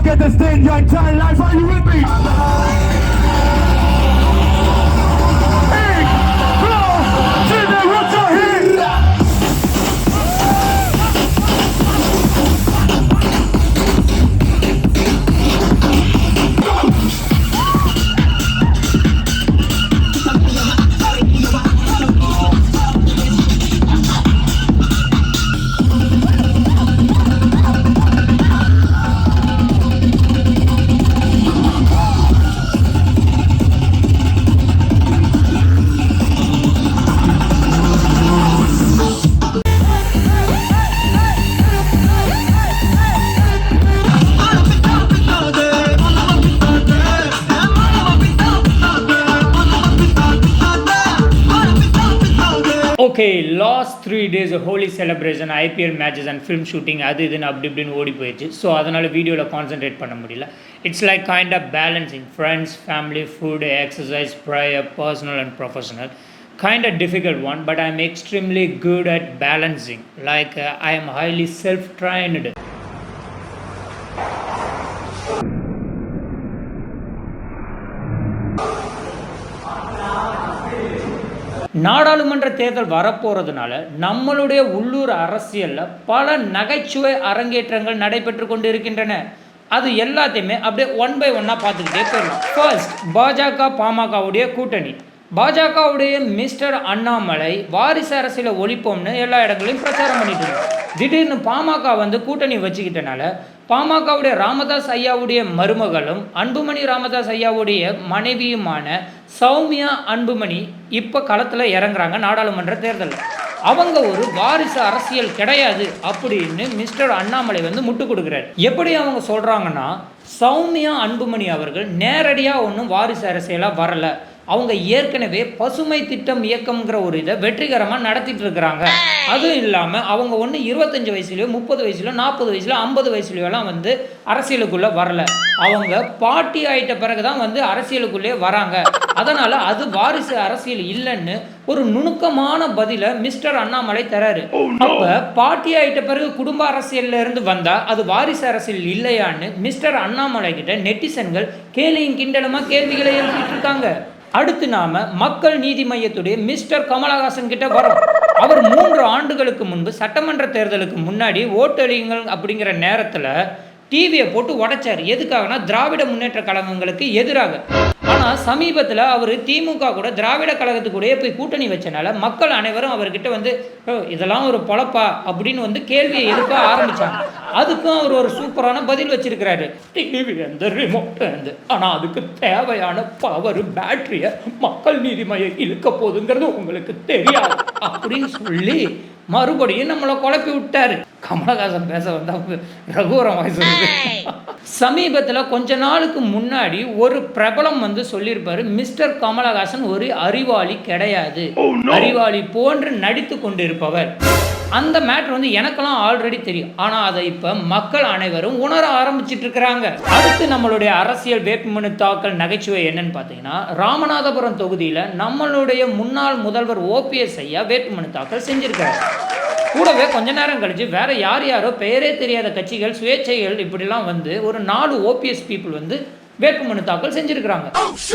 Forget the stage, your entire life. Are you with me? Okay last three days Holi celebration IPL matches and film shooting அது இதுன்னு அப்படி இப்படின்னு ஓடி போயிடுச்சு. So அதனால் வீடியோவில் கான்சென்ட்ரேட் பண்ண முடியல. It's like kind of balancing friends family food exercise prayer personal and professional kind of difficult one but I am extremely good at balancing like I am highly self trained நாடாளுமன்ற தேர்தல் வரப்போகிறதுனால நம்மளுடைய உள்ளூர் அரசியலில் பல நகைச்சுவை அரங்கேற்றங்கள் நடைபெற்று கொண்டு இருக்கின்றன அது எல்லாத்தையுமே அப்படியே ஒன் பை ஒன்னாக பார்த்துக்கிட்டே போயிடலாம். ஃபர்ஸ்ட் பாஜக பாமகவுடைய கூட்டணி. பாஜகவுடைய மிஸ்டர் அண்ணாமலை வாரிசு அரசியலை ஒழிப்போம்னு எல்லா இடங்களையும் பிரச்சாரம் பண்ணிட்டு இருந்தாங்க திடீர்னு பாமக வந்து கூட்டணி வச்சுக்கிட்டனால பாமகவுடைய ராமதாஸ் ஐயாவுடைய மருமகளும் அன்புமணி ராமதாஸ் ஐயாவுடைய மனைவியுமான சௌமியா அன்புமணி இப்போ களத்தில் இறங்குறாங்க நாடாளுமன்ற தேர்தலில். அவங்க ஒரு வாரிசு அரசியல் கிடையாது அப்படின்னு மிஸ்டர் அண்ணாமலை வந்து முட்டு கொடுக்குறாரு. எப்படி அவங்க சொல்கிறாங்கன்னா சௌமியா அன்புமணி அவர்கள் நேரடியாக ஒன்றும் வாரிசு அரசியலாக வரலை. அவங்க ஏற்கனவே பசுமை திட்டம் இயக்கம்ங்கிற ஒரு இதை வெற்றிகரமாக நடத்திட்டு இருக்கிறாங்க. அதுவும் இல்லாமல் அவங்க ஒன்று இருபத்தஞ்சு வயசுலையோ முப்பது வயசுலையோ நாற்பது வயசுல ஐம்பது வயசுலையோலாம் வந்து அரசியலுக்குள்ளே வரல. அவங்க பாட்டி ஆயிட்ட பிறகு தான் வந்து அரசியலுக்குள்ளே வராங்க. அதனால் அது வாரிசு அரசியல் இல்லைன்னு ஒரு நுணுக்கமான பதிலை மிஸ்டர் அண்ணாமலை தராரு. அப்ப பாட்டி ஆயிட்ட பிறகு குடும்ப அரசியல்ல இருந்து வந்தா அது வாரிசு அரசியல் இல்லையான்னு மிஸ்டர் அண்ணாமலை கிட்ட நெட்டிசன்கள் கேலியும் கிண்டலுமா கேள்விகளை எழுப்பிட்டு இருக்காங்க. அடுத்து நாம மக்கள் நீதி மையத்துடைய மிஸ்டர் கமலஹாசன் கிட்ட வரோம் அவர் மூன்று ஆண்டுகளுக்கு முன்பு சட்டமன்ற தேர்தலுக்கு முன்னாடி ஓட்டளியுங்கள் அப்படிங்கிற நேரத்துல டிவியை போட்டு உடைச்சார். எதுக்காகனா திராவிட முன்னேற்ற கழகங்களுக்கு எதிராக. ஆனால் சமீபத்தில் அவர் திமுக கூட திராவிட கழகத்து போய் கூட்டணி வச்சனால மக்கள் அனைவரும் அவர்கிட்ட வந்து இதெல்லாம் ஒரு பொழப்பா? அப்படின்னு வந்து கேள்வியை எழுப்ப ஆரம்பித்தாங்க அதுக்கும் அவர் ஒரு சூப்பரான பதில் வச்சிருக்கிறாரு. டிவி வந்து ரிமோட் வந்து. ஆனால் அதுக்கு தேவையான பவர் பேட்டரியை மக்கள் நீதி மையம் இழுக்க போகுதுங்கிறது உங்களுக்கு தெரியாது. அப்படின்னு சொல்லி மறுபடியும் நம்மளை குழப்பி விட்டாரு. கமலஹாசன் பேச வந்தா ரகுவரம் வாய்ஸ் சமீபத்தில் கொஞ்ச நாளுக்கு முன்னாடி ஒரு பிரபலம் வந்து சொல்லியிருப்பாரு மிஸ்டர் கமலஹாசன் ஒரு அறிவாளி கிடையாது. அறிவாளி போன்று நடித்து கொண்டிருப்பவர். அந்த மேட்ரு வந்து எனக்கெல்லாம் ஆல்ரெடி தெரியும். ஆனால் அதை இப்போ மக்கள் அனைவரும் உணர ஆரம்பிச்சிட்டு இருக்கிறாங்க அடுத்து நம்மளுடைய அரசியல் வேட்புமனு தாக்கல் நகைச்சுவை என்னன்னு பார்த்தீங்கன்னா ராமநாதபுரம் தொகுதியில் நம்மளுடைய முன்னாள் முதல்வர் ஓபிஎஸ் ஐயா வேட்புமனு தாக்கல் செஞ்சிருக்காரு. கூடவே கொஞ்ச நேரம் கழிச்சு வேற யார் யாரோ பெயரே தெரியாத கட்சிகள் சுயேட்சைகள் இப்படிலாம் வந்து ஒரு நாலு ஓபிஎஸ் பீப்புள் வந்து வேட்புமனு தாக்கல் செஞ்சுருக்கிறாங்க.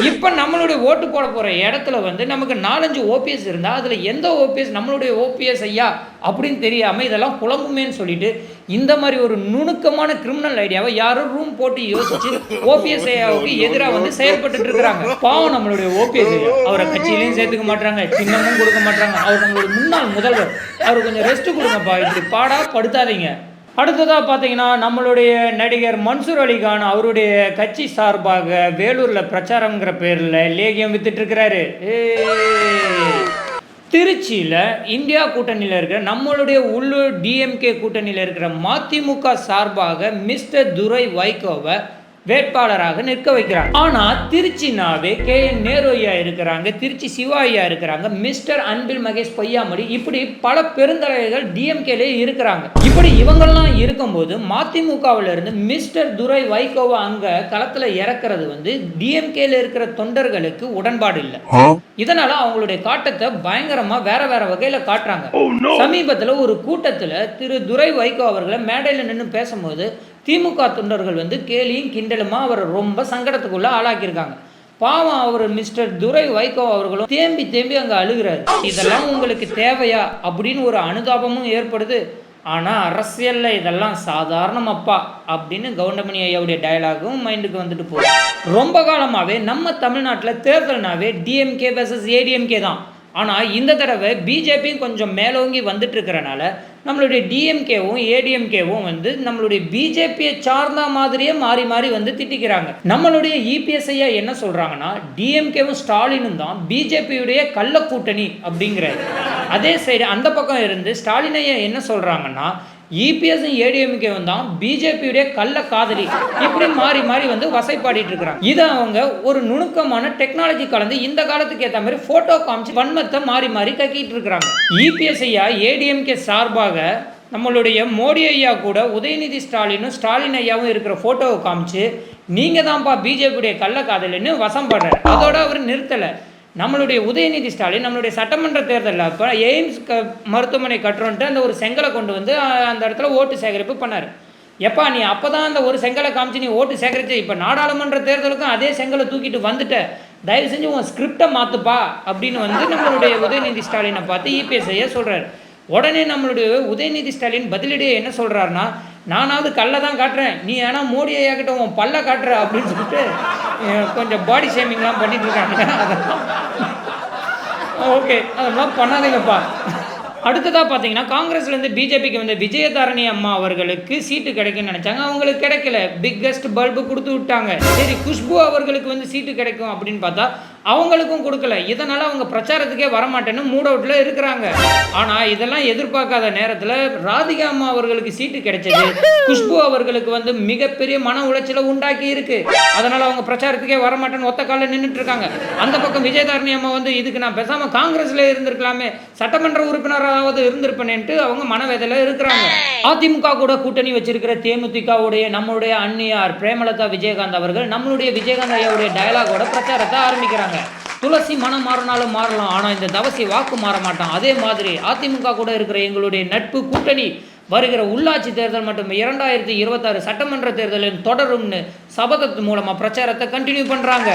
இப்போ நம்மளுடைய ஓட்டு போட போகிற இடத்துல வந்து நமக்கு நாலஞ்சு ஓபிஎஸ் இருந்தால் அதில் எந்த ஓபிஎஸ் நம்மளுடைய ஓபிஎஸ் ஐயா அப்படின்னு தெரியாமல் இதெல்லாம் குழம்புமேன்னு சொல்லிட்டு இந்த மாதிரி ஒரு நுணுக்கமான கிரிமினல் ஐடியாவை யாரும் ரூம் போட்டு யோசிச்சு ஓபிஎஸ் ஐயாவுக்கு எதிராக வந்து செயல்பட்டு இருக்கிறாங்க. பாவம் நம்மளுடைய ஓபிஎஸ் ஐயா. அவரை கட்சியிலையும் சேர்த்துக்க மாட்டாங்க சின்னமும் கொடுக்க மாட்டாங்க அவர் நம்மளுடைய முன்னாள் முதல்வர். அவர் கொஞ்சம் ரெஸ்ட் கொடுங்கப்பா. இப்படி பாடா படுத்தாதீங்க. அடுத்ததாக பார்த்தீங்கன்னா நம்மளுடைய நடிகர் மன்சூர் அலிகான் அவருடைய கட்சி சார்பாக வேலூரில் பிரச்சாரங்கிற பேரில் லேகியம் வித்துட்ருக்கிறாரு திருச்சியில் இந்தியா கூட்டணியில் இருக்கிற நம்மளுடைய உள்ளூர் டிஎம்கே கூட்டணியில் இருக்கிற மதிமுக சார்பாக மிஸ்டர் துரை வைகோவை வேட்பாளராக நிற்க வைக்கிறாங்க ஆனா திருச்சினாவே கே என் நேரு ஐயா இருக்கிறாங்க திருச்சி சிவா ஐயா இருக்கிறாங்க மிஸ்டர் அன்பில் மகேஷ் பொய்யாமொழி இப்படி பல பெருந்தலைவர்கள் டிஎம்கேலே இருக்கிறாங்க. இப்படி இவங்கெல்லாம் இருக்கும்போது மதிமுகவில் இருந்து மிஸ்டர் துரை வைகோவை அங்க களத்துல இறக்குறது வந்து டிஎம்கேல இருக்கிற தொண்டர்களுக்கு உடன்பாடு இல்லை. இதனால அவங்களுடைய காட்டத்தை பயங்கரமா வேற வேற வகையில காட்டுறாங்க. சமீபத்துல ஒரு கூட்டத்துல திரு துரை வைகோ அவர்களை மேடையில நின்று பேசும்போது திமுக தொண்டர்கள் வந்து கேலியும் கிண்டலுமா அவரை ரொம்ப சங்கடத்துக்குள்ளே ஆளாக்கியிருக்காங்க. பாவம் அவர் மிஸ்டர் துரை வைகோ அவர்களும் தேம்பி தேம்பி அங்கே அழுகிறார். இதெல்லாம் உங்களுக்கு தேவையா? அப்படின்னு ஒரு அனுதாபமும் ஏற்படுது. ஆனால் அரசியலில் இதெல்லாம் சாதாரணமப்பா அப்படின்னு கவுண்டமணி ஐயாவுடைய டயலாகும் மைண்டுக்கு வந்துட்டு போகும் ரொம்ப காலமாகவே நம்ம தமிழ்நாட்டில் தேர்தல்னாவே டிஎம்கே வெர்சஸ் ஏடிஎம்கே தான். ஆனால் இந்த தடவை பிஜேபியும் கொஞ்சம் மேலோங்கி வந்துட்டு இருக்கிறனால நம்மளுடைய டிஎம்கேவும் ஏடிஎம்கேவும் வந்து நம்மளுடைய பிஜேபியை சார்ந்த மாதிரியே மாறி மாறி வந்து திட்டிக்கிறாங்க. நம்மளுடைய இபிஎஸ்ஐயா என்ன சொல்கிறாங்கன்னா டிஎம்கேவும் ஸ்டாலினும் தான் பிஜேபியுடைய கள்ள கூட்டணி அப்படிங்கிறாரு. அதே சைடு அந்த பக்கம் இருந்து ஸ்டாலினையா என்ன சொல்கிறாங்கன்னா இபிஎஸ் ஏடிஎம்கேவும் தான் பிஜேபியுடைய கள்ள காதலி. இப்படி மாறி மாறி வந்து வசைப்பாடிட்டு இருக்கிறாங்க இதை அவங்க ஒரு நுணுக்கமான டெக்னாலஜி கலந்து இந்த காலத்துக்கு ஏற்ற மாதிரி போட்டோ காமிச்சு வன்மத்தை மாறி மாறி கக்கிட்டு இருக்கிறாங்க. இபிஎஸ் ஐயா ஏடிஎம்கே சார்பாக நம்மளுடைய மோடி ஐயா கூட உதயநிதி ஸ்டாலினும் ஸ்டாலின் ஐயாவும் இருக்கிற போட்டோவை காமிச்சு நீங்க தான்ப்பா பிஜேபியுடைய கள்ள காதலின்னு வசம் படுறாரு அதோட அவர் நிறுத்தலை. நம்மளுடைய உதயநிதி ஸ்டாலின் நம்மளுடைய சட்டமன்ற தேர்தலில் அப்போ எய்ம்ஸ் க மருத்துவமனை கட்டுறோன்ட்டு அந்த ஒரு செங்கலை கொண்டு வந்து அந்த இடத்துல ஓட்டு சேகரிப்பு பண்ணார். எப்பா நீ அப்போ தான் அந்த ஒரு செங்கலை காமிச்சு நீ ஓட்டு சேகரிச்சு இப்போ நாடாளுமன்ற தேர்தலுக்கும் அதே செங்கலை தூக்கிட்டு வந்துட்ட. தயவு செஞ்சு உன் ஸ்கிரிப்டை மாற்றுப்பா அப்படின்னு வந்து நம்மளுடைய உதயநிதி ஸ்டாலினை பார்த்து இபிஎஸ் ஐயா சொல்கிறார் உடனே நம்மளுடைய உதயநிதி ஸ்டாலின் பதிலடியே என்ன சொல்கிறாருன்னா நானாவது கல்லை தான் காட்டுறேன். நீ ஏன்னா மோடி ஐயா கிட்ட உன் பல்ல காட்டுற அப்படின்னு சொல்லிட்டு கொஞ்சம் பாடி ஷேமிங்லாம் பண்ணிட்டு இருக்காங்க. அதெல்லாம் ஓகே. அதெல்லாம் பண்ணாதீங்கப்பா. அடுத்ததாக பார்த்தீங்கன்னா காங்கிரஸ்லேருந்து பிஜேபிக்கு வந்த விஜயதாரணி அம்மா அவர்களுக்கு சீட்டு கிடைக்கும்னு நினச்சாங்க. அவங்களுக்கு கிடைக்கல. பிக்கஸ்ட் பல்பு கொடுத்து விட்டாங்க. சரி குஷ்பு அவர்களுக்கு வந்து சீட்டு கிடைக்கும் அப்படின்னு பார்த்தா அவங்களுக்கும் கொடுக்கல. இதனால் அவங்க பிரச்சாரத்துக்கே வரமாட்டேன்னு மூட் அவுட்டில் இருக்கிறாங்க. ஆனால் இதெல்லாம் எதிர்பார்க்காத நேரத்தில் ராதிகா அம்மா அவர்களுக்கு சீட்டு கிடைச்சது. குஷ்பு அவர்களுக்கு வந்து மிகப்பெரிய மன உளைச்சலை உண்டாக்கி இருக்கு. அதனால் அவங்க பிரச்சாரத்துக்கே வரமாட்டேன்னு ஒத்த காலில் நின்றுட்டு இருக்காங்க. அந்த பக்கம் விஜயதாரணி அம்மா வந்து இதுக்கு நான் பேசாமல் காங்கிரஸில் இருந்திருக்கலாமே. சட்டமன்ற உறுப்பினராவது இருந்திருப்பேன்ட்டு அவங்க மனவேதல இருக்கிறாங்க. அதிமுக கூட கூட்டணி வச்சிருக்கிற தேமுதிகவுடைய நம்மளுடைய அன்னியார் பிரேமலதா விஜயகாந்த் அவர்கள் நம்மளுடைய விஜயகாந்த் ஐயாவுடைய டயலாகோட பிரச்சாரத்தை ஆரம்பிக்கிறாங்க. துளசி மனம் மாறினாலும் மாறலாம் ஆனால் இந்த தவசி வாக்கு மாற மாட்டான். அதே மாதிரி அதிமுக கூட இருக்கிற எங்களுடைய நட்பு கூட்டணி வருகிற உள்ளாட்சி தேர்தல் மற்றும் இரண்டாயிரத்தி இருபத்தாறு சட்டமன்ற தேர்தலில் தொடரும்னு சபதத்து மூலமாக பிரச்சாரத்தை கண்டினியூ பண்ணுறாங்க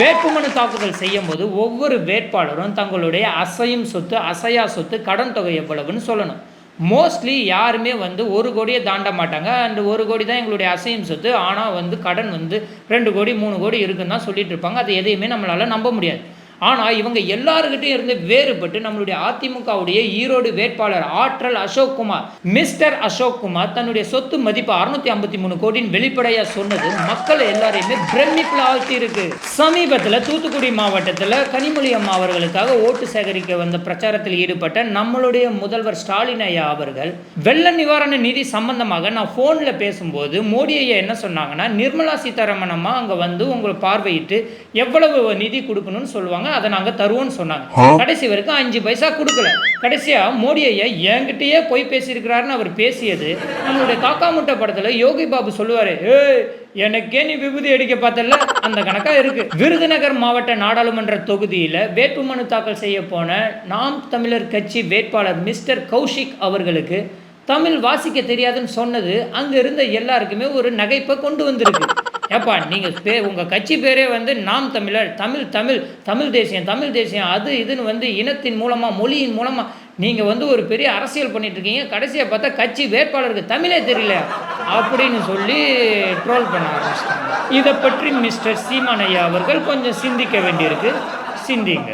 வேட்புமனு தாக்குதல் செய்யும் போது ஒவ்வொரு வேட்பாளரும் தங்களுடைய அசையும் சொத்து அசையா சொத்து கடன் தொகை எவ்வளவுன்னு சொல்லணும். மோஸ்ட்லி யாருமே வந்து ஒரு கோடியை தாண்ட மாட்டாங்க. அண்ட் ஒரு கோடி தான் எங்களுடைய அசையும் சொத்து. ஆனால் வந்து கடன் வந்து ரெண்டு கோடி மூணு கோடி இருக்குன்னு தான் சொல்லிட்டு இருப்பாங்க. அது எதையுமே நம்மளால் நம்ப முடியாது. ஆனால் இவங்க எல்லாருக்கிட்டையும் இருந்து வேறுபட்டு நம்மளுடைய அதிமுகவுடைய ஈரோடு வேட்பாளர் ஆற்றல் அசோக் குமார் மிஸ்டர் அசோக்குமார் தன்னுடைய சொத்து மதிப்பு அறுநூத்தி ஐம்பத்தி மூணு கோடின்னு வெளிப்படையா சொன்னது மக்கள் எல்லாரையுமே பிரமிப்பில் ஆழ்த்தி இருக்கு சமீபத்தில் தூத்துக்குடி மாவட்டத்தில் கனிமொழி அம்மா அவர்களுக்காக ஓட்டு சேகரிக்க வந்த பிரச்சாரத்தில் ஈடுபட்ட நம்மளுடைய முதல்வர் ஸ்டாலின் ஐயா அவர்கள் வெள்ள நிவாரண நிதி சம்பந்தமாக நான் ஃபோனில் பேசும்போது மோடி ஐயா என்ன சொன்னாங்கன்னா நிர்மலா சீதாராமன் அம்மா அங்கே வந்து உங்களை பார்வையிட்டு எவ்வளவு நிதி கொடுக்கணும்னு சொல்லுவாங்க அதை நாங்கள் தருவோம்னு சொன்னாங்க. கடைசி வரைக்கும் அஞ்சு பைசா கொடுக்கல. கடைசியாக மோடி ஐயா என்கிட்டயே போய் பேசியிருக்கிறாருன்னு அவர் பேசியது. நம்மளுடைய காக்கா முட்டை படத்தில் யோகி பாபு சொல்லுவார் ஏய் எனக்கே நீ விபூதி அடிக்க பார்த்தல அந்த கணக்கா இருக்கு. விருதுநகர் மாவட்ட நாடாளுமன்ற தொகுதியில் வேட்புமனு தாக்கல் செய்ய போன நாம் தமிழர் கட்சி வேட்பாளர் மிஸ்டர் கௌஷிக் அவர்களுக்கு தமிழ் வாசிக்க தெரியாதுன்னு சொன்னது அங்கே இருந்த எல்லாருக்குமே ஒரு நகைப்பை கொண்டு வந்திருக்கு. ஏப்பா நீங்கள் பே உங்கள் கட்சி பேரே வந்து நாம் தமிழர் தமிழ் தமிழ் தமிழ் தேசியம் தமிழ் தேசியம் அது இதுன்னு வந்து இனத்தின் மூலமாக மொழியின் மூலமாக நீங்கள் வந்து ஒரு பெரிய அரசியல் பண்ணிட்டு இருக்கீங்க. கடைசியாக பார்த்தா கட்சி வேட்பாளருக்கு தமிழே தெரியல அப்படின்னு சொல்லி ட்ரோல் பண்ண ஆரம்பிச்சிட்டாங்க. இதை பற்றி மிஸ்டர் சீமானையா அவர்கள் கொஞ்சம் சிந்திக்க வேண்டியிருக்கு. சிந்திங்க.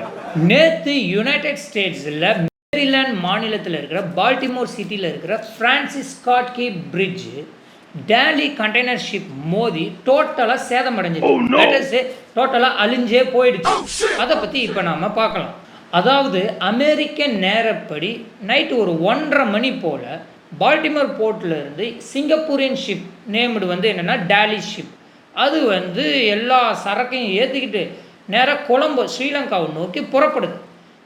நேற்று யுனைடெட் ஸ்டேட்ஸில் மேரிலாண்ட் மாநிலத்தில் இருக்கிற பால்டிமோர் சிட்டியில் இருக்கிற Francis Scott Key Dali container ship மோதி டோட்டலாக சேதமடைஞ்சிருக்கு டோட்டலாக அழிஞ்சே போயிடுச்சு. அதை பற்றி இப்போ நாம் பார்க்கலாம். அதாவது அமெரிக்க நேரப்படி நைட்டு ஒரு ஒன்றரை மணி போல் பால்டிமோர் போர்ட்ல இருந்து சிங்கப்பூரியன் ஷிப் நேம்டு வந்து என்னென்னா டேலி ஷிப் அது வந்து எல்லா சரக்கையும் ஏற்றிக்கிட்டு நேராக கொலம்போ ஸ்ரீலங்காவை நோக்கி புறப்படுது.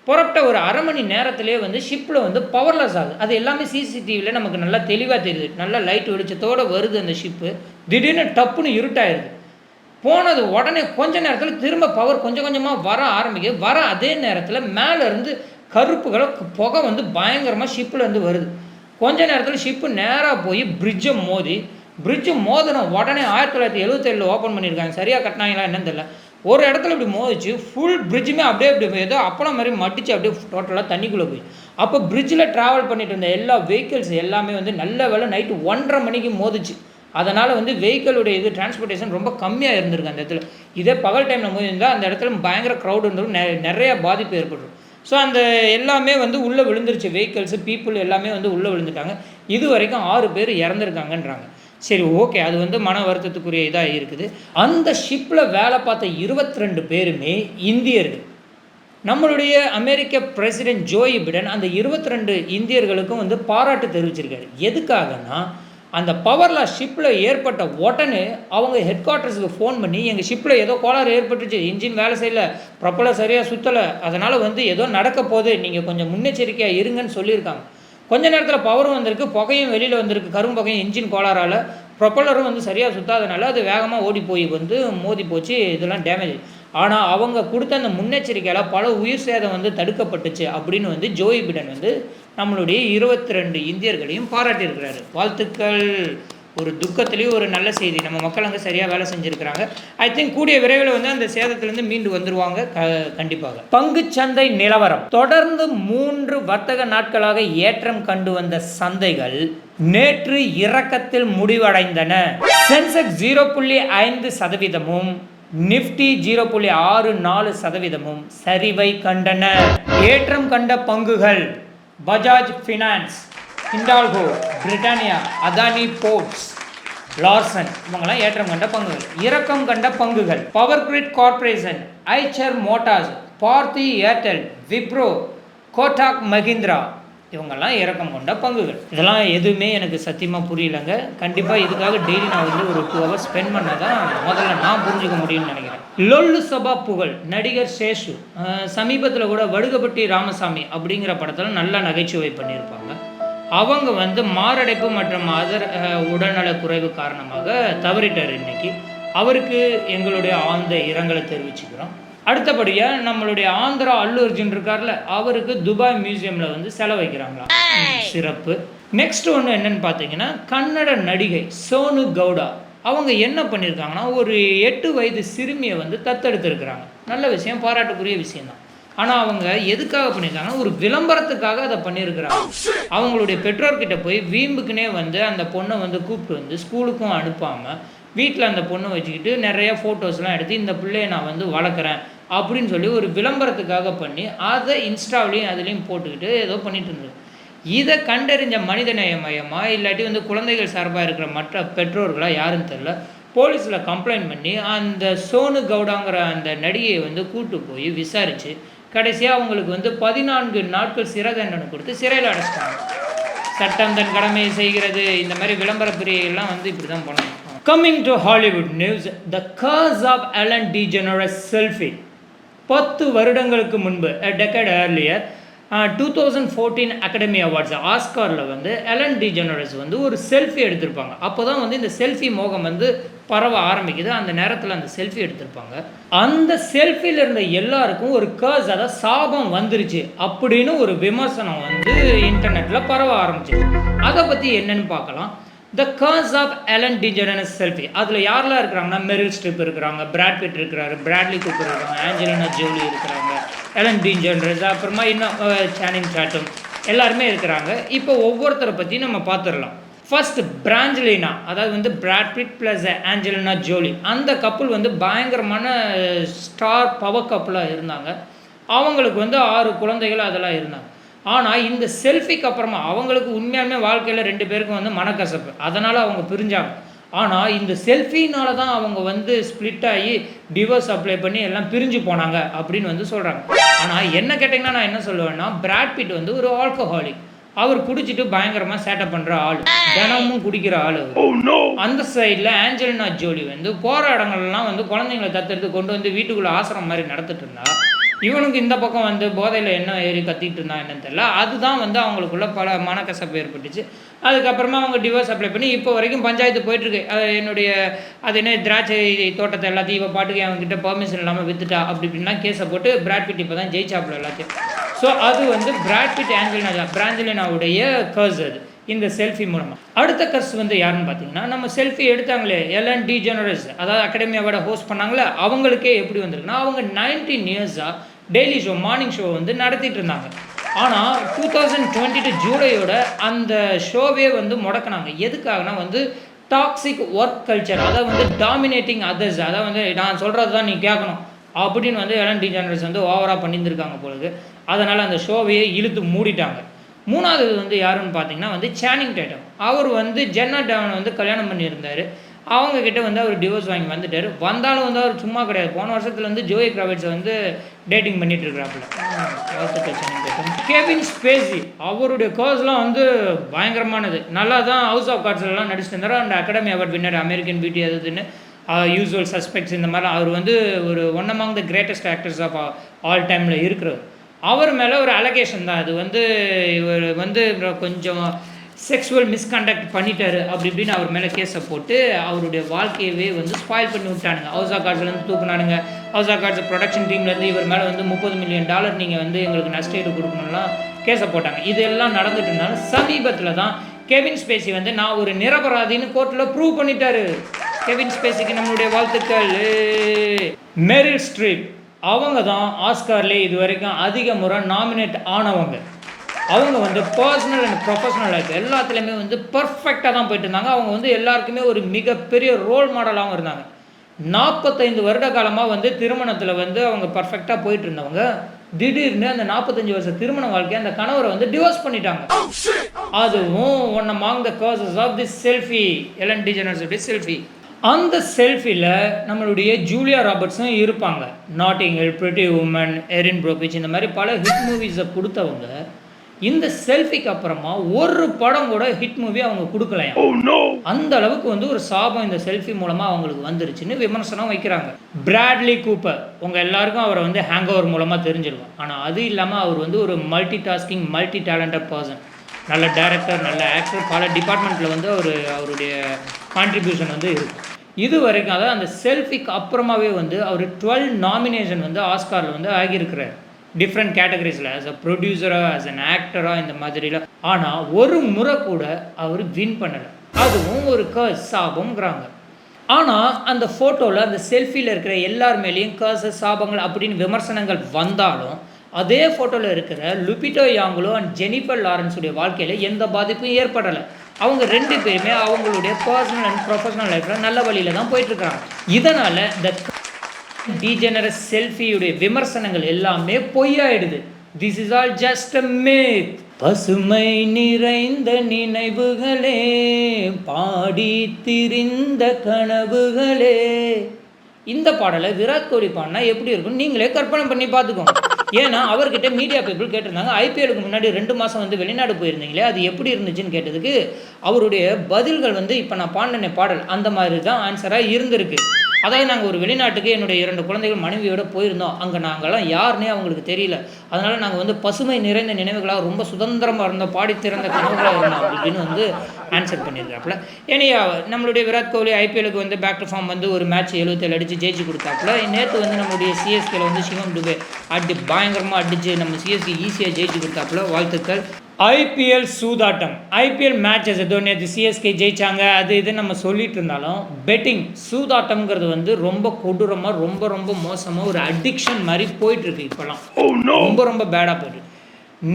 புறப்பட்ட ஒரு அரை மணி நேரத்திலே வந்து ஷிப்பில் வந்து பவர்லெஸ் ஆகுது அது எல்லாமே சிசிடிவியில் நமக்கு நல்லா தெளிவாக தெரியுது. நல்லா லைட் வெளிச்சத்தோடு வருது அந்த ஷிப்பு திடீர்னு டப்புன்னு இருட்டாயிருது. போனது உடனே கொஞ்ச நேரத்தில் திரும்ப பவர் கொஞ்சம் கொஞ்சமாக வர ஆரம்பிக்குது. வர அதே நேரத்தில் மேலேருந்து கருப்புகளை புகை வந்து பயங்கரமாக ஷிப்பிலேருந்து வருது. கொஞ்ச நேரத்தில் ஷிப்பு நேராக போய் பிரிட்ஜை மோதி பிரிட்ஜு மோதின உடனே ஆயிரத்தி தொள்ளாயிரத்தி எழுபத்தேழில் ஓப்பன் பண்ணியிருக்காங்க சரியாக கட்டினாங்களா என்னன்னு தெரியல. ஒரு இடத்துல இப்படி மோதிச்சு ஃபுல் பிரிட்ஜுமே அப்படியே இப்படி ஏதோ அப்பளம் மாதிரி மட்டிச்சு அப்படியே டோட்டலாக தண்ணிக்குள்ளே போய். அப்போ பிரிட்ஜில் ட்ராவல் பண்ணிட்டு இருந்த எல்லா வெஹிக்கிள்ஸ் எல்லாமே வந்து நல்ல வேலை நைட்டு ஒன்றரை மணிக்கு மோதிச்சு. அதனால் வந்து வெஹிக்கிளுடைய இது டிரான்ஸ்போர்ட்டேஷன் ரொம்ப கம்மியாக இருந்திருக்கு அந்த இடத்துல. இதே பகல் டைமில் மோதிருந்தால் அந்த இடத்துல பயங்கர க்ரௌட் இருந்தாலும் நிறைய பாதிப்பு ஏற்பட்டுரும். ஸோ அந்த எல்லாமே வந்து உள்ளே விழுந்துருச்சு. வெஹிக்கிள்ஸு பீப்புள் எல்லாமே வந்து உள்ளே விழுந்துட்டாங்க. இது வரைக்கும் ஆறு பேர் இறந்துருக்காங்கன்றாங்க. சரி ஓகே. அது வந்து மன வருத்தத்துக்குரிய இதாக இருக்குது. அந்த ஷிப்பில் வேலை பார்த்த 22 பேருமே இந்தியர்கள். நம்மளுடைய அமெரிக்க பிரசிடென்ட் ஜோய் பிடன் அந்த 22 இந்தியர்களுக்கும் வந்து பாராட்டு தெரிவிச்சிருக்காரு. எதுக்காகனா அந்த பவர்லா ஷிப்பில் ஏற்பட்ட உடனே அவங்க ஹெட் குவார்ட்டர்ஸுக்கு ஃபோன் பண்ணி எங்கள் ஷிப்பில் ஏதோ கோளாறு ஏற்பட்டுச்சு இன்ஜின் வேலை செய்யல ப்ரப்பலர் சரியாக சுற்றலை அதனால் வந்து ஏதோ நடக்க போகுது நீங்கள் கொஞ்சம் முன்னெச்சரிக்கையாக இருங்கன்னு சொல்லியிருக்காங்க. கொஞ்ச நேரத்தில் பவரும் வந்திருக்கு புகையும் வெளியில் வந்திருக்கு கரும் புகையும் இன்ஜின் கோளாறால். ப்ரொப்பலரும் வந்து சரியாக சுத்தாதனால அது வேகமாக ஓடி போய் வந்து மோதி போச்சு இதெல்லாம் டேமேஜ் ஆனால் அவங்க கொடுத்த அந்த முன்னெச்சரிக்கையால் பல உயிர் சேதம் வந்து தடுக்கப்பட்டுச்சு அப்படின்னு வந்து ஜோய் பிடன் வந்து நம்மளுடைய இருபத்தி ரெண்டு இந்தியர்களையும் பாராட்டியிருக்கிறாரு. வாழ்த்துக்கள். ஒரு துக்கத்துலேயும் ஒரு நல்ல செய்தி. நம்ம மக்கள் அங்கே சரியாக வேலை செஞ்சுருக்கிறாங்க. ஐ திங்க் கூடிய விரைவில் வந்து அந்த சேதத்திலேருந்து மீண்டு வந்துருவாங்க க கண்டிப்பாக. பங்குச்சந்தை நிலவரம். தொடர்ந்து மூன்று வர்த்தக நாட்களாக ஏற்றம் கண்டு வந்த சந்தைகள் நேற்று இறக்கத்தில் முடிவடைந்தன. சென்செக்ஸ் ஜீரோ புள்ளி ஐந்து சதவீதமும் நிஃப்டி ஜீரோ புள்ளி ஆறு நாலு சதவீதமும் சரிவை கண்டன. ஏற்றம் கண்ட பங்குகள் Bajaj Finance Hindalco Britannia Adani Ports Larsen இவங்கெல்லாம் ஏற்றம் கண்ட பங்குகள். இறக்கம் கண்ட பங்குகள். Power Grid Corporation Eicher Motors Bharti Airtel Wipro Kotak Mahindra. இவங்கெல்லாம் இறக்கம் கொண்ட பங்குகள். இதெல்லாம் எதுவுமே எனக்கு சத்தியமாக புரியலைங்க. கண்டிப்பாக இதுக்காக டெய்லி நான் வந்து ஒரு டூ ஹவர்ஸ் ஸ்பெண்ட் பண்ணால் தான் முதல்ல நான் புரிஞ்சுக்க முடியும்னு நினைக்கிறேன். லொல்லு சபா புகழ் நடிகர் சேஷு சமீபத்தில் கூட வடுகப்பட்டி ராமசாமி அப்படிங்கிற படத்தில் நல்லா நகைச்சுவை பண்ணியிருப்பாங்க. அவங்க வந்து மாரடைப்பு மற்றும் அதர் அஹ், உடல்நலக் குறைவு காரணமாக தவறிட்டார் இன்னைக்கு. அவருக்கு எங்களுடைய ஆழ்ந்த இரங்கலை தெரிவிச்சுக்கிறோம். அடுத்தபடியாக நம்மளுடைய ஆந்திரா அல்லு அர்ஜுன் இருக்கார்ல அவருக்கு துபாய் மியூசியமில் வந்து செலவைக்கிறாங்களாம் ம், சிறப்பு. நெக்ஸ்ட் ஒன்று என்னன்னு பார்த்தீங்கன்னா கன்னட நடிகை சோனு கவுடா. அவங்க என்ன பண்ணியிருக்காங்கன்னா ஒரு எட்டு வயது சிறுமியை வந்து தத்தெடுத்திருக்கிறாங்க. நல்ல விஷயம் பாராட்டுக்குரிய விஷயம்தான். ஆனால் அவங்க எதுக்காக பண்ணியிருக்காங்கன்னா ஒரு விளம்பரத்துக்காக அதை பண்ணியிருக்கிறாங்க. அவங்களுடைய பெற்றோர்கிட்ட போய் வீம்புக்குனே வந்து அந்த பொண்ணை வந்து கூப்பிட்டு வந்து ஸ்கூலுக்கும் அனுப்பாமல் வீட்டில் அந்த பொண்ணை வச்சுக்கிட்டு நிறைய ஃபோட்டோஸ்லாம் எடுத்து இந்த பிள்ளைய நான் வந்து வளர்க்குறேன் அப்படின்னு சொல்லி ஒரு விளம்பரத்துக்காக பண்ணி அதை இன்ஸ்டாவிலையும் அதுலேயும் போட்டுக்கிட்டு ஏதோ பண்ணிட்டு இருந்தது. இதை கண்டறிஞ்ச மனிதநேய மையமா இல்லாட்டி வந்து குழந்தைகள் சார்பாக இருக்கிற மற்ற பெற்றோர்களா யாருன்னு தெரில போலீஸில் கம்ப்ளைண்ட் பண்ணி அந்த சோனு கவுடாங்கிற அந்த நடிகையை வந்து கூட்டு போய் விசாரித்து கடைசியாக அவங்களுக்கு வந்து பதினான்கு நாட்கள் சிறை தண்டனை கொடுத்து சிறையில் அடைச்சிட்டாங்க. சட்டம் தன் கடமையை செய்கிறது. இந்த மாதிரி விளம்பர பிரியெல்லாம் வந்து இப்படி தான் பண்ணணும். Coming to Hollywood news the curse of Ellen DeGeneres selfie பத்து வருடங்களுக்கு முன்பு decade earlier two thousand fourteen Academy Awards ஆஸ்காரில் வந்து எலன் டி ஜெனரஸ் வந்து ஒரு செல்ஃபி எடுத்திருப்பாங்க. அப்போ தான் வந்து இந்த செல்ஃபி மோகம் வந்து பரவ ஆரம்பிக்குது. அந்த நேரத்தில் அந்த செல்ஃபி எடுத்திருப்பாங்க. அந்த செல்ஃபியில் இருந்த எல்லாருக்கும் ஒரு கர்ஸ் அதாவது சாபம் வந்துருச்சு அப்படின்னு ஒரு விமர்சனம் வந்து இன்டர்நெட்டில் பரவ ஆரம்பிச்சிருக்கு அதை பற்றி என்னன்னு பார்க்கலாம். The curse of Ellen DeGeneres selfie அதில் யாரெல்லாம் இருக்கிறாங்கன்னா மெரில் ஸ்ட்ரிப் இருக்கிறாங்க பிராட் பிட் இருக்கிறாரு பிராட்லி குப்பர் இருக்காங்க ஆஞ்சலினா ஜோலி இருக்கிறாங்க எலன் டிஜெனரஸ் அப்புறமா இன்னும் சேனிங் சாட்டும் எல்லாருமே இருக்கிறாங்க. இப்போ ஒவ்வொருத்தரை பற்றி நம்ம பார்த்துடலாம் ஃபர்ஸ்ட் பிராஞ்சலினா அதாவது வந்து Brad Pitt plus Angelina Jolie அந்த கப்புள் வந்து பயங்கரமான ஸ்டார் பவர் கப்பலாக இருந்தாங்க. அவங்களுக்கு வந்து ஆறு குழந்தைகள் அதெல்லாம் இருந்தாங்க. ஆனால் இந்த செல்ஃபிக்கு அப்புறமா அவங்களுக்கு உண்மையாலுமே வாழ்க்கையில் ரெண்டு பேருக்கும் வந்து மனக்கசப்பு. அதனால் அவங்க பிரிஞ்சாங்க. ஆனால் இந்த செல்ஃபினால தான் அவங்க வந்து ஸ்ப்ளிட் ஆகி டிவோர்ஸ் அப்ளை பண்ணி எல்லாம் பிரிஞ்சு போனாங்க அப்படின்னு வந்து சொல்கிறாங்க ஆனால் என்ன கேட்டிங்கன்னா நான் என்ன சொல்லுவேன்னா பிராட் பிட் வந்து ஒரு ஆல்கஹாலிக் அவர் குடிச்சிட்டு பயங்கரமாக சேட்டை பண்ணுற ஆள். தினமும் குடிக்கிற ஆள் அவர். அந்த சைடில் ஆஞ்சலினா ஜோலி வந்து போகிற இடங்கள்லாம் வந்து குழந்தைங்களை தத்தெடுத்து கொண்டு வந்து வீட்டுக்குள்ளே ஆசிரம் மாதிரி நடத்திட்டு இருந்தா இவனுக்கு இந்த பக்கம் வந்து போதையில் என்ன ஏறி கத்திட்டு இருந்தான் என்னன்னு தெரியல. அதுதான் வந்து அவங்களுக்குள்ள பல மனக்கசப்பு ஏற்பட்டுச்சு. அதுக்கப்புறமா அவங்க டிவோர்ஸ் அப்ளை பண்ணி இப்போ வரைக்கும் பஞ்சாயத்து போயிட்டுருக்கு. அது என்னுடைய அது என்ன திராட்சை தோட்டத்தை எல்லாத்தையும் இப்போ பாட்டுக்கு அவங்ககிட்ட பர்மிஷன் இல்லாமல் வித்துட்டா அப்படி இப்படின்லாம் கேஸை போட்டு பிராட்பிட் இப்போ தான் ஜெயிச்சாப்புல எல்லாத்தையும். ஸோ அது வந்து பிராட்பிட் ஆஞ்சலினா பிராஞ்சலினாவுடைய கர்ஸ் அது. இந்த செல்ஃபி மூலமாக அடுத்த கர்ஸ் வந்து யாருன்னு பார்த்தீங்கன்னா நம்ம செல்ஃபி எடுத்தாங்களே எல்என் டி ஜெனரஸ் அதாவது அகாடமி அவார்டை ஹோஸ்ட் பண்ணாங்களே அவங்களுக்கே எப்படி வந்திருக்குன்னா அவங்க நைன்டீன் இயர்ஸாக டெய்லி ஷோ மார்னிங் ஷோ வந்து நடத்திட்டு இருந்தாங்க. ஆனால் டூ தௌசண்ட் டுவெண்ட்டி டூ ஜூலையோட அந்த ஷோவே வந்து முடக்கினாங்க. எதுக்காகனா வந்து டாக்ஸிக் ஒர்க் கல்ச்சர் அதாவது வந்து டாமினேட்டிங் அதர்ஸ் அதாவது வந்து நான் சொல்கிறது தான் நீ கேட்கணும் அப்படின்னு வந்து எலன் டி டிஜெனரஸ் வந்து ஓவராக பண்ணியிருந்திருக்காங்க பொழுது அதனால் அந்த ஷோவையே இழுத்து மூடிட்டாங்க. மூணாவது வந்து யாருன்னு பார்த்தீங்கன்னா வந்து சேனிங் டேட்டம் அவர் வந்து ஜென்னா டேவனை வந்து கல்யாணம் பண்ணியிருந்தார். அவங்க கிட்ட வந்து அவர் டிவோர்ஸ் வாங்கி வந்துட்டார். வந்தாலும் வந்து அவர் சும்மா கிடையாது. போன வருஷத்தில் வந்து ஜோய் கிராவிட்ஸை வந்து டேட்டிங் பண்ணிட்டு இருக்கிறாப்புல. கேவின் ஸ்பேசி அவருடைய கோர்ஸ்லாம் வந்து பயங்கரமானது. நல்லா தான் ஹவுஸ் ஆஃப் கார்ட்ஸ்லாம் நடிச்சிட்டு இருந்தார். அந்த Academy Award winner American Beauty அது இதுன்னு uh, யூஸ்வல் சஸ்பெக்ட்ஸ் இந்த மாதிரி அவர் வந்து ஒரு one among the greatest actors of all டைமில் இருக்கிறவர். அவர் மேலே ஒரு அலகேஷன் தான். அது வந்து இவர் வந்து கொஞ்சம் செக்ஸுவல் மிஸ்கண்டக்ட் பண்ணிட்டாரு அப்படி இப்படின்னு அவர் மேலே கேஸை போட்டு அவருடைய வாழ்க்கையவே வந்து ஸ்பாயில் பண்ணி விட்டானுங்க. ஹவுஸ் ஆஃப் கார்ட்ஸ்லேருந்து தூக்குனானுங்க. ஹவுஸ் ஆஃப் கார்ட்ஸ் ப்ரொடக்ஷன் டீம்லேருந்து இவர் மேலே வந்து முப்பது மில்லியன் டாலர் நீங்கள் வந்து எங்களுக்கு நஷ்டஈடு கொடுக்கணும்லாம் கேஸை போட்டாங்க. இது எல்லாம் நடந்துட்டு இருந்தாலும் சமீபத்தில் தான் கெவின் ஸ்பேசி வந்து நான் ஒரு நிரபராதின்னு கோர்ட்டில் ப்ரூவ் பண்ணிட்டாரு. கெவின் ஸ்பேசிக்கு நம்மளுடைய வாழ்த்துக்கள். மெரில் ஸ்ட்ரீப் அவங்க தான் ஆஸ்கார்லேயே இது வரைக்கும் அதிக முறை நாமினேட் ஆனவங்க. அவங்க வந்து பர்சனல் அண்ட் ப்ரொஃபஷனல் லைஃப் எல்லாத்துலேயுமே வந்து பர்ஃபெக்டாக தான் போயிட்டு இருந்தாங்க அவங்க வந்து எல்லாருக்குமே ஒரு மிகப்பெரிய ரோல் மாடலாகவும் இருந்தாங்க. நாற்பத்தைந்து வருட காலமாக வந்து திருமணத்தில் வந்து அவங்க பர்ஃபெக்டாக போயிட்டு இருந்தவங்க திடீர்னு அந்த நாற்பத்தஞ்சு வருஷம் திருமண வாழ்க்கையை அந்த கணவரை வந்து டிவோர்ஸ் பண்ணிட்டாங்க. அதுவும் one among the causes of the selfie Ellen டிஜெனர்ஸுடைய selfie அந்த செல்ஃபியில் நம்மளுடைய ஜூலியா ராபர்ட்ஸும் இருப்பாங்க. Notting Hill Pretty Woman Erin Brockovich இந்த மாதிரி பல ஹிட் மூவிஸை கொடுத்தவங்க இந்த செல்ஃபிக்கு அப்புறமா ஒரு படம் கூட ஹிட் மூவி அவங்க கொடுக்கலையாம் அந்த அளவுக்கு வந்து ஒரு சாபம் இந்த செல்ஃபி மூலமாக அவங்களுக்கு வந்துருச்சுன்னு விமர்சனம் வைக்கிறாங்க. பிராட்லி கூப்பர் உங்கள் எல்லாருக்கும் அவரை வந்து ஹேங் ஓவர் மூலமாக தெரிஞ்சிருக்கும். ஆனால் அது இல்லாமல் அவர் வந்து ஒரு multi tasking multi talented person நல்ல டைரக்டர் நல்ல ஆக்டர் பல டிபார்ட்மெண்ட்டில் வந்து அவர் அவருடைய கான்ட்ரிபியூஷன் வந்து இருக்கும் இது வரைக்கும் அதாவது அந்த செல்ஃபிக்கு அப்புறமாவே வந்து அவர் டுவெல் நாமினேஷன் வந்து ஆஸ்காரில் வந்து ஆகியிருக்கிறார். டிஃப்ரெண்ட் கேட்டகரிஸில் ஆஸ் அ ப்ரொடியூசராக ஆஸ் அன் ஆக்டராக இந்த மாதிரிலாம் ஆனால் ஒரு முறை கூட அவர் வின் பண்ணலை. அதுவும் ஒரு கர்ஸ் சாபம்ங்கிறாங்க ஆனால் அந்த ஃபோட்டோவில் அந்த செல்ஃபியில் இருக்கிற எல்லார் மேலேயும் கர்சஸ் சாபங்கள் அப்படின்னு விமர்சனங்கள் வந்தாலும் அதே ஃபோட்டோவில் இருக்கிற லுபிட்டோ யாங்குலோ அண்ட் ஜெனிஃபர் லாரன்ஸுடைய வாழ்க்கையில் எந்த பாதிப்பும் ஏற்படலை. அவங்க ரெண்டு பேருமே அவங்களுடைய பர்சனல் அண்ட் ப்ரொஃபஷனல் லைஃப்பில் நல்ல வழியில் தான் போயிட்டுருக்காங்க இதனால் இந்த டீஜெனரஸ் செல்ஃபியுடைய விமர்சனங்கள் எல்லாமே பொய்யாயிடுது. This is all just a myth பசுமை நிறைந்த நினைவுகளே பாடி திரிந்த கனவுகளே. இந்த பாடலை விராட் கோலி பாடினா எப்படி இருக்கும் நீங்களே கற்பனை பண்ணி பார்த்துக்கோங்க. ஏன்னா அவர்கிட்ட மீடியா பீப்புள் கேட்டிருந்தாங்க. ஐபிஎலுக்கு முன்னாடி ரெண்டு மாதம் வந்து வெளிநாடு போயிருந்தீங்களே அது எப்படி இருந்துச்சுன்னு கேட்டதுக்கு அவருடைய பதில்கள் வந்து இப்போ நான் பாடின பாடல் அந்த மாதிரி தான் ஆன்சராக இருந்திருக்கு. அதாவது நாங்கள் ஒரு வெளிநாட்டுக்கு என்னுடைய இரண்டு குழந்தைகள் மனைவியோடு போயிருந்தோம். அங்கே நாங்கள்லாம் யாருன்னே அவங்களுக்கு தெரியல. அதனால் நாங்கள் வந்து பசுமை நிறைந்த நினைவுகளாக ரொம்ப சுதந்திரமாக இருந்தோம். பாடித்திறந்த கனவுகளாக இருந்தோம் அப்படின்னு வந்து ஆன்சர் பண்ணியிருக்காப்புல. ஏனையா நம்மளுடைய விராட் கோலி ஐபிஎலுக்கு வந்து பேக் டு ஃபார்ம் வந்து ஒரு மேட்ச் எழுபத்தேழு அடித்து ஜெயிச்சு கொடுத்தாப்புல. நேற்று வந்து நம்மளுடைய சிஎஸ்கேல வந்து சிவம் டுபே அடி பயங்கரமாக அடித்து நம்ம சிஎஸ்கே ஈஸியாக ஜெயிச்சு கொடுத்தாப்புல. வாழ்த்துக்கள். ஐபிஎல் சூதாட்டம். ஐபிஎல் மேட்சஸ் ஏதோ நேற்று சிஎஸ்கே ஜெயிச்சாங்க அது இது நம்ம சொல்லிட்டு இருந்தாலும் பெட்டிங் சூதாட்டம்ங்கிறது வந்து ரொம்ப கொடூரமாக ரொம்ப ரொம்ப மோசமாக ஒரு அடிக்ஷன் மாதிரி போயிட்டு இருக்கு இப்போலாம் ரொம்ப ரொம்ப பேடாக போயிட்டு.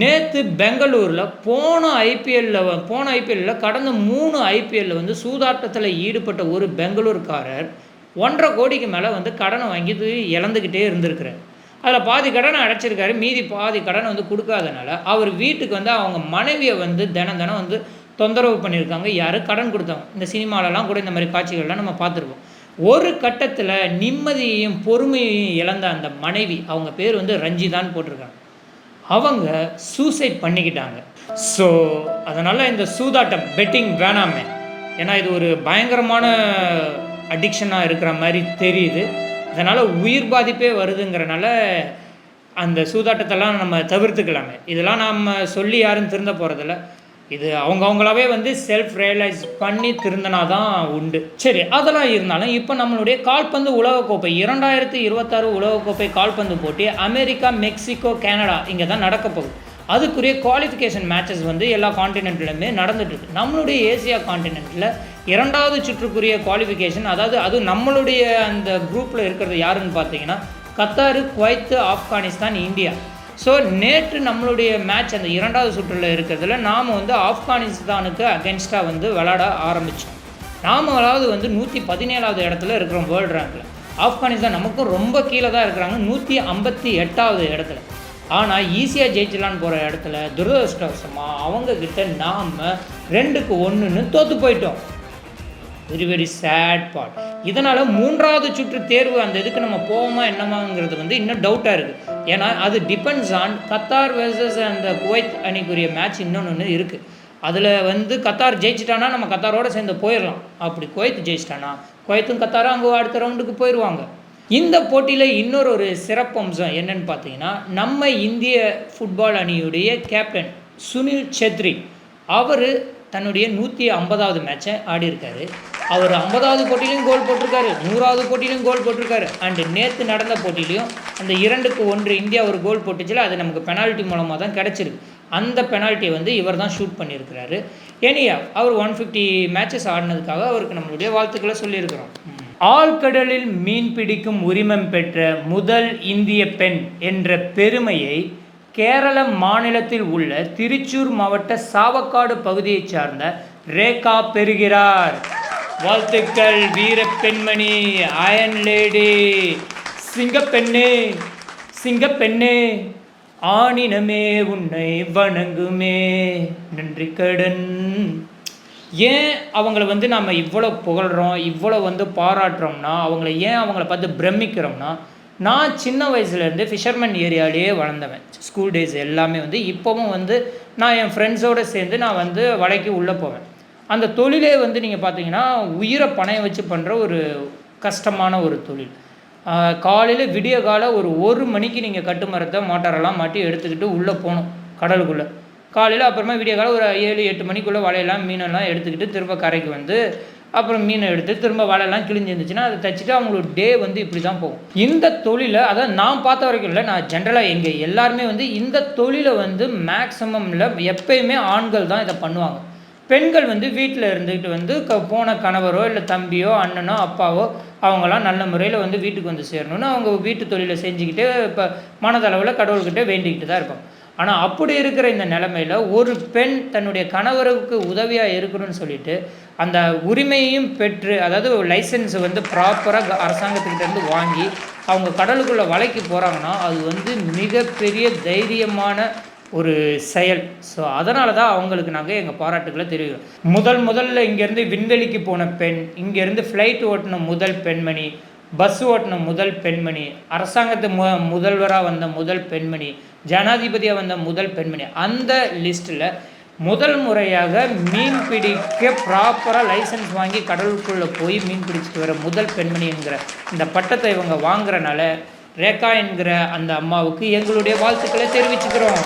நேற்று பெங்களூரில் போன ஐபிஎல்லில் போன ஐபிஎல்லில் கடந்த மூணு ஐபிஎல்லில் வந்து சூதாட்டத்தில் ஈடுபட்ட ஒரு பெங்களூர்காரர் ஒன்றரை கோடிக்கு மேலே வந்து கடனை வாங்கிட்டு இழந்துக்கிட்டே இருந்திருக்கிறார். அதில் பாதி கடனை அடைச்சிருக்காரு. மீதி பாதி கடனை வந்து கொடுக்காதனால அவர் வீட்டுக்கு வந்து அவங்க மனைவியை வந்து தினம் தினம் வந்து தொந்தரவு பண்ணியிருக்காங்க. யார்? கடன் கொடுத்தவங்க. இந்த சினிமாலலாம் கூட இந்த மாதிரி காட்சிகள்லாம் நம்ம பார்த்துருக்கோம் ஒரு கட்டத்தில் நிம்மதியையும் பொறுமையையும் இழந்த அந்த மனைவி அவங்க பேர் வந்து ரஞ்சிதான் போட்டிருக்காங்க. அவங்க சூசைட் பண்ணிக்கிட்டாங்க. ஸோ அதனால் இந்த சூதாட்டம் பெட்டிங் வேணாமே. ஏன்னா இது ஒரு பயங்கரமான அடிக்ஷனாக இருக்கிற மாதிரி தெரியுது. இதனால் உயிர் பாதிப்பே வருதுங்கிறனால அந்த சூதாட்டத்தெல்லாம் நம்ம தவிர்த்துக்கலாமே. இதெல்லாம் நம்ம சொல்லி யாரும் திருந்த போகிறதில்ல இது அவங்கவுங்களாவே வந்து செல்ஃப் ரியலைஸ் பண்ணி திருந்தனா தான் உண்டு. சரி அதெல்லாம் இருந்தாலும் இப்போ நம்மளுடைய கால்பந்து உலகக்கோப்பை இரண்டாயிரத்தி இருபத்தாறு உலகக்கோப்பை கால்பந்து போட்டி அமெரிக்கா மெக்சிகோ கனடா இங்கே தான் நடக்க போகுது. அதுக்குரிய குவாலிஃபிகேஷன் மேட்சஸ் வந்து எல்லா காண்டினென்ட்லையுமே நடந்துட்டு நம்மளுடைய ஏசியா காண்டினென்ட்டில் இரண்டாவது சுற்றுக்குரிய குவாலிஃபிகேஷன் அதாவது அது நம்மளுடைய அந்த குரூப்பில் இருக்கிறது யாருன்னு பார்த்தீங்கன்னா Qatar Kuwait Afghanistan India. So நேற்று நம்மளுடைய மேட்ச் அந்த இரண்டாவது சுற்றில் இருக்கிறதுல நாம் வந்து ஆப்கானிஸ்தானுக்கு அகென்ஸ்டாக வந்து விளாட ஆரம்பித்தோம் நாம் அதாவது வந்து நூற்றி பதினேழாவது இடத்துல இருக்கிறோம் வேர்ல்டு ரேங்கில் ஆப்கானிஸ்தான் நமக்கும் ரொம்ப கீழே தான் இருக்கிறாங்க நூற்றி ஐம்பத்தி எட்டாவது இடத்துல. ஆனால் ஈஸியாக ஜெயிச்சலான்னு போகிற இடத்துல துரதிருஷ்டவசமாக அவங்கக்கிட்ட நாம் ரெண்டுக்கு ஒன்றுன்னு தோற்று போயிட்டோம். வெரி வெரி சேட் பார்ட் இதனால் மூன்றாவது சுற்று தேர்வு அந்த இதுக்கு நம்ம போவோமா என்னமாங்கிறது வந்து இன்னும் டவுட்டாக இருக்குது ஏன்னா அது டிபெண்ட்ஸ் ஆன் கத்தார் வெர்சஸ் அந்த குவைத் அணிக்குரிய மேட்ச் இன்னொன்று இருக்குது அதில் வந்து கத்தார் ஜெயிச்சிட்டானா நம்ம கத்தாரோடு சேர்ந்து போயிடலாம். அப்படி குவைத் ஜெயிச்சிட்டானா குவைத்தும் கத்தாரும் அங்கே அடுத்த ரவுண்டுக்கு போயிடுவாங்க இந்த போட்டியில் இன்னொரு ஒரு சிறப்பம்சம் என்னன்னு பார்த்தீங்கன்னா நம்ம இந்திய ஃபுட்பால் அணியுடைய கேப்டன் சுனில் சேத்ரி. அவர் தன்னுடைய நூற்றி ஐம்பதாவது மேட்சை ஆடியிருக்காரு அவர் ஐம்பதாவது போட்டியிலையும் கோல் போட்டிருக்காரு நூறாவது போட்டியிலையும் கோல் போட்டிருக்காரு. அண்டு நேற்று நடந்த போட்டியிலையும் அந்த இரண்டுக்கு ஒன்று இந்தியா ஒரு கோல் போட்டுச்சுல அது நமக்கு பெனால்ட்டி மூலமாக தான் கிடச்சிருக்கு. அந்த பெனால்ட்டியை வந்து இவர் தான் ஷூட் பண்ணியிருக்கிறாரு. ஏனியா அவர் ஒன் ஃபிஃப்டி மேட்சஸ் ஆடினதுக்காக அவருக்கு நம்மளுடைய வாழ்த்துக்களை சொல்லியிருக்கிறோம். ஆழ்கடலில் மீன் பிடிக்கும் உரிமம் பெற்ற முதல் இந்திய பெண் என்ற பெருமையை கேரள மாநிலத்தில் உள்ள திருச்சூர் மாவட்ட சாவக்காடு பகுதியைச் சார்ந்த ரேகா பெறுகிறார். வாழ்த்துக்கள் வீர பெண்மணி அயன் லேடி. சிங்கப்பெண்ணே சிங்கப்பெண்ணே ஆணினமே உன்னை வணங்குமே. நன்றி கடன். ஏன் அவங்கள வந்து நம்ம இவ்வளோ புகழ்கிறோம் இவ்வளோ வந்து பாராட்டுறோம்னா அவங்கள ஏன் அவங்கள பார்த்து பிரமிக்கிறோம்னா நான் சின்ன வயசுலேருந்து ஃபிஷர்மேன் ஏரியாலேயே வளர்ந்தவன். ஸ்கூல் டேஸ் எல்லாமே வந்து இப்போவும் வந்து நான் என் ஃப்ரெண்ட்ஸோடு சேர்ந்து நான் வந்து வலைக்கு உள்ளே போவேன். அந்த தொழிலே வந்து நீங்கள் பார்த்தீங்கன்னா உயிரை பணைய வச்சு பண்ணுற ஒரு கஷ்டமான ஒரு தொழில். காலையில் விடிய காலை ஒரு ஒரு மணிக்கு நீங்கள் கட்டுமரத்தை மோட்டாரெல்லாம் மாட்டி எடுத்துக்கிட்டு உள்ளே போகணும் கடலுக்குள்ளே. காலையில் அப்புறமா விடிய காலம் ஒரு ஏழு எட்டு மணிக்குள்ளே வலையெல்லாம் மீனெல்லாம் எடுத்துக்கிட்டு திரும்ப கரைக்கு வந்து அப்புறம் மீனை எடுத்து திரும்ப வலையெல்லாம் கிழிஞ்சு இருந்துச்சுன்னா அதை தைச்சிட்டு அவங்களோட டே வந்து இப்படி தான் போகும். இந்த தொழிலை அதான் நான் பார்த்த வரைக்கும் இல்லை நான் ஜென்ரலாக எங்கே எல்லாருமே வந்து இந்த தொழிலை வந்து மேக்ஸிமமில் எப்பயுமே ஆண்கள் தான் இதை பண்ணுவாங்க. பெண்கள் வந்து வீட்டில் இருந்துக்கிட்டு வந்து க போன கணவரோ இல்லை தம்பியோ அண்ணனோ அப்பாவோ அவங்களாம் நல்ல முறையில் வந்து வீட்டுக்கு வந்து சேரணும்னு அவங்க வீட்டு தொழிலை செஞ்சுக்கிட்டு இப்போ மனதளவில் கடவுள்கிட்ட வேண்டிக்கிட்டு தான் இருப்பாங்க ஆனால் அப்படி இருக்கிற இந்த நிலமையில் ஒரு பெண் தன்னுடைய கணவருக்கு உதவியாக இருக்கணும்னு சொல்லிட்டு அந்த உரிமையும் பெற்று அதாவது லைசன்ஸ் வந்து ப்ராப்பராக அரசாங்கத்துக்கிட்டேருந்து வாங்கி அவங்க கடலுக்குள்ளே வலைக்கு போகிறாங்கன்னா அது வந்து மிகப்பெரிய தைரியமான ஒரு செயல். ஸோ அதனால தான் அவங்களுக்கு நாங்கள் எங்கள் பாராட்டுக்களை தெரிவிக்கிறோம். முதல் முதல்ல இங்கேருந்து விண்வெளிக்கு போன பெண் இங்கேருந்து ஃப்ளைட் ஓட்டின முதல் பெண்மணி பஸ் ஓட்டின முதல் பெண்மணி அரசாங்கத்து மு முதல்வராக வந்த முதல் பெண்மணி ஜனாதிபதியாக வந்த முதல் பெண்மணி. அந்த லிஸ்ட்டில் முதல் முறையாக மீன் பிடிக்க ப்ராப்பராக லைசன்ஸ் வாங்கி கடலுக்குள்ளே போய் மீன் பிடிச்சிட்டு வர முதல் பெண்மணி என்கிற இந்த பட்டத்தை இவங்க வாங்குறனால ரேகா என்கிற அந்த அம்மாவுக்கு எங்களுடைய வாழ்த்துக்களை தெரிவிச்சுக்கிறோம்.